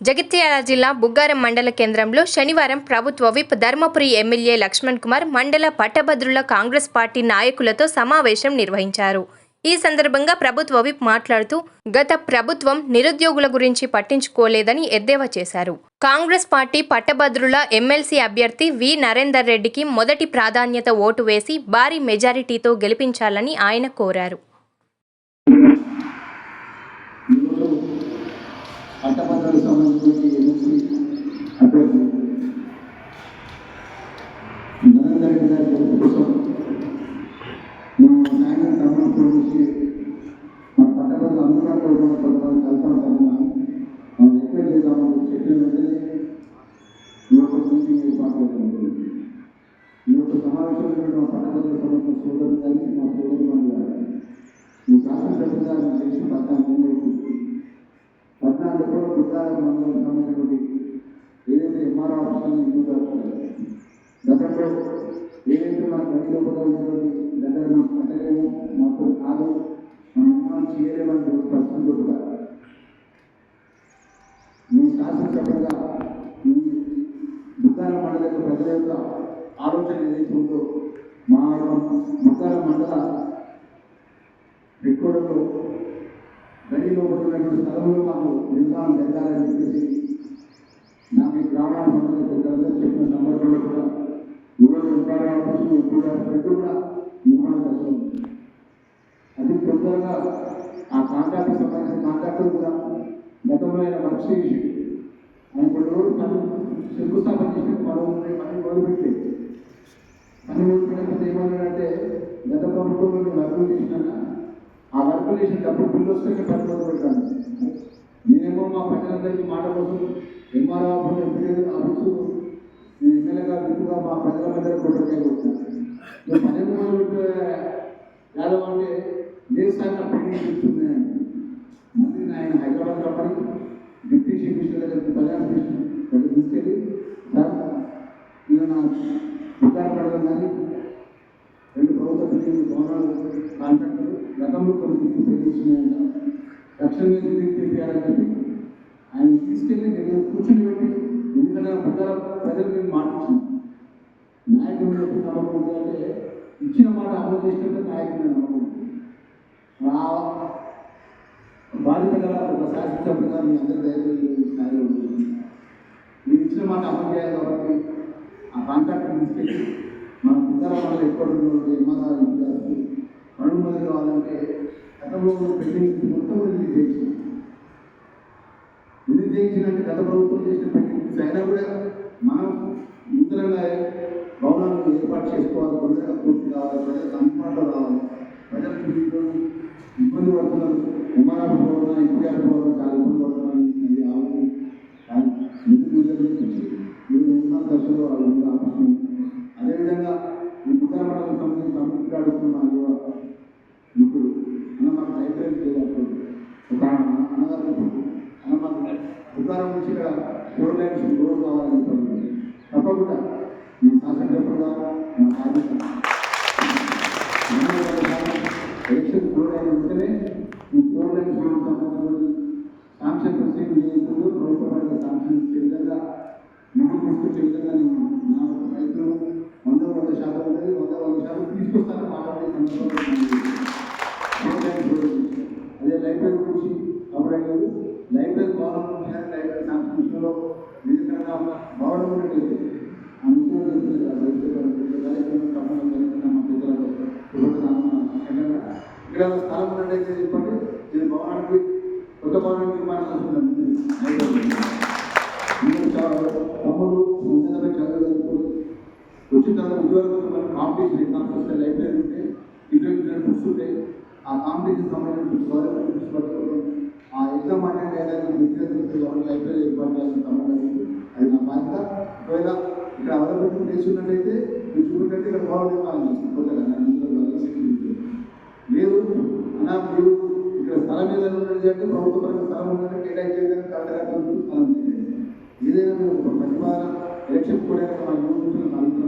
జగిత్యాల జిల్లా బుగ్గారం మండల కేంద్రంలో శనివారం ప్రభుత్వ విప్ ధర్మపురి ఎమ్మెల్యే లక్ష్మణ్ కుమార్ మండల పట్టభద్రుల కాంగ్రెస్ పార్టీ నాయకులతో సమావేశం నిర్వహించారు. ఈ సందర్భంగా ప్రభుత్వ విప్ మాట్లాడుతూ గత ప్రభుత్వం నిరుద్యోగుల గురించి పట్టించుకోలేదని ఎద్దేవా చేశారు. కాంగ్రెస్ పార్టీ పట్టభద్రుల ఎమ్మెల్సీ అభ్యర్థి వి. నరేందర్ రెడ్డికి మొదటి ప్రాధాన్యత ఓటు వేసి భారీ మెజారిటీతో గెలిపించాలని ఆయన కోరారు. పట్టభద్రులకు సంబంధించి ఎన్నిసి అభ్యర్థి ఏదైతే ఉన్నటువంటి దగ్గర మనం కట్టలేము మాకు కాదు మనం చేయలేమని పరిస్థితులు కూడా మీ శాసనసభ్యులుగా ఈ మండల యొక్క ప్రజల యొక్క ఆలోచన ఏదైతే ఉందో మా దుకాణ మండల ఎక్కువలో గడిలో ఉన్నటువంటి స్థలంలో మాకు నిర్మాణం జరగాలని చెప్పేసి ముఖ్యంగా ఆ కాంట్రాక్ట్ సంబంధించిన కాంట్రాక్టర్ కూడా గతంలో ఆయన వర్క్ చేసి ఆయన కొన్ని రోజులు తను శంకుస్థాపన చేసి పనులు పని మొదలుపెట్టలేదు పని మొదలుపెట్టకపోతే ఏమన్నాడంటే గత ప్రభుత్వంలో నేను వర్కులు చేసినాక ఆ వర్కులు చేసిన డబ్బులు బిల్లు వస్తే పని మొదలుపెట్టాను నేనేమో మా ప్రజలందరికీ మాట కోసం ఎంఆర్ఓ ఆఫీస్ ఎంపీ ఆఫీసు ఈ ఎమ్మెల్యేగా విప్పుగా మా ప్రజల మధ్య కొట్టకాయ వచ్చాను పని మొదలుపెట్టే యాదవ్ అంటే లేదు సార్ పెళ్ళి చెప్తుంది మళ్ళీ ఆయన హైదరాబాద్ రమ్మని డిప్యూటీ చీఫ్ మినిస్టర్ దగ్గరికి కళ్యాణ్ మినిస్టర్ దగ్గర తీసుకెళ్ళి సార్ నేను నా ఉద్దార పడడం కానీ రెండు ప్రభుత్వ బిల్డింగ్ భవనాలు కాంట్రాక్టులు గతంలో కొన్ని బిల్డింగ్ పెరిగిస్తున్నాయంట తక్షణమే చెప్పి ఆయన తీసుకెళ్ళి నేను కూర్చుని పెట్టి ఎందుకంటే ప్రజల ప్రజలు నేను మాటించాను నాయకుడు ఎప్పుడు నమ్మకం అంటే ఇచ్చిన మాట అమలు చేసినట్టు నాయకుడు మా బాధ్యత గల ఒక శాసనసభ్యుగా మీ అందరి దయచేసి స్థాయిలో ఉంటుంది మీరు ఇచ్చిన మాట అమలు చేయాలి కాబట్టి ఆ కాంట్రాక్ట్ తీసుకెళ్ళి మన ఉత్తర మండలం ఎక్కడ ఎంఆర్ఆర్ ఇంటికి పనులు మొదలు కావాలంటే గతంలో పెండింగ్ మొత్తం రిలీజ్ చేయించింది రిలీజ్ చేయించినట్టు గత ప్రభుత్వం చేసిన పెండింగ్ ఇబ్బంది పడుతున్నారు ఉమ్మరాలు పోవడం ఇంటికారు పోవడం చాలా ఎందుకు మీరు ఉన్న దశలో వాళ్ళు ఉన్న అదేవిధంగా ఈ ఉత్తర సంబంధించి అభివృద్ధి ఇప్పుడు అన్న మాకు లైబ్రరీ చేయాలి. ఒక అన్నగారు అన్న మాకు ఉత్తరం నుంచి ఇక్కడ ఫోర్ లైన్స్ రోడ్ కావాలని చెప్పండి. తప్పకుండా. మీ శాసనసభ్యులుగా మా బాధ్యత ఎలక్షన్ కోడ్ వెంటనే ఈ ఫోర్ లైన్స్ రోడ్ సంబంధించి శాంక్షన్ ప్రొసీడింగ్ చేయించడం ప్రభుత్వ శాంక్షన్ ఇచ్చే విధంగా ఇక్కడ స్థలం ఉన్నట్టయితే చెప్పండి. నేను భవనానికి కొత్త భవనం నిర్మాణం చేస్తున్నాను తమ్ముడు ఉన్నతమైన చదవగలుగుతారు వచ్చిన తర్వాత ఉద్యోగం మనం కాంపిటీషన్ ఎగ్జామ్స్ వస్తే లైబ్రరీ ఉంటే ఇంటర్వ్యూ బుక్స్ ఉంటాయి. ఆ కాంపిటీషన్ సంబంధించిన గవర్నమెంట్ బుక్స్ పట్టుకోవడం. ఆ ఎగ్జామ్ అనేది ఏదైనా విద్యార్థులకు గవర్నమెంట్ లైబ్రరీ ఏర్పాటు చేయాల్సిన సంబంధించి అది నా బాధ్యత. ఒకవేళ ఇక్కడ అవైలబిలిటీ చేసి ఉన్నట్టయితే మీరు చూసినట్టు ఇక్కడ భవన నిర్మాణం చేస్తాం కొత్తగా. నా లేదు. అన్నా మీరు ఇక్కడ స్థలం ఏదైనా ఉన్నది అంటే ప్రభుత్వ పరంగా స్థలం ఉందంటే కేటాయించేదానికి కలెక్టర్ ఏదైనా మీరు ఒక ప్రతిపాదన ఎలక్షన్ కూడా మనం యూనిట్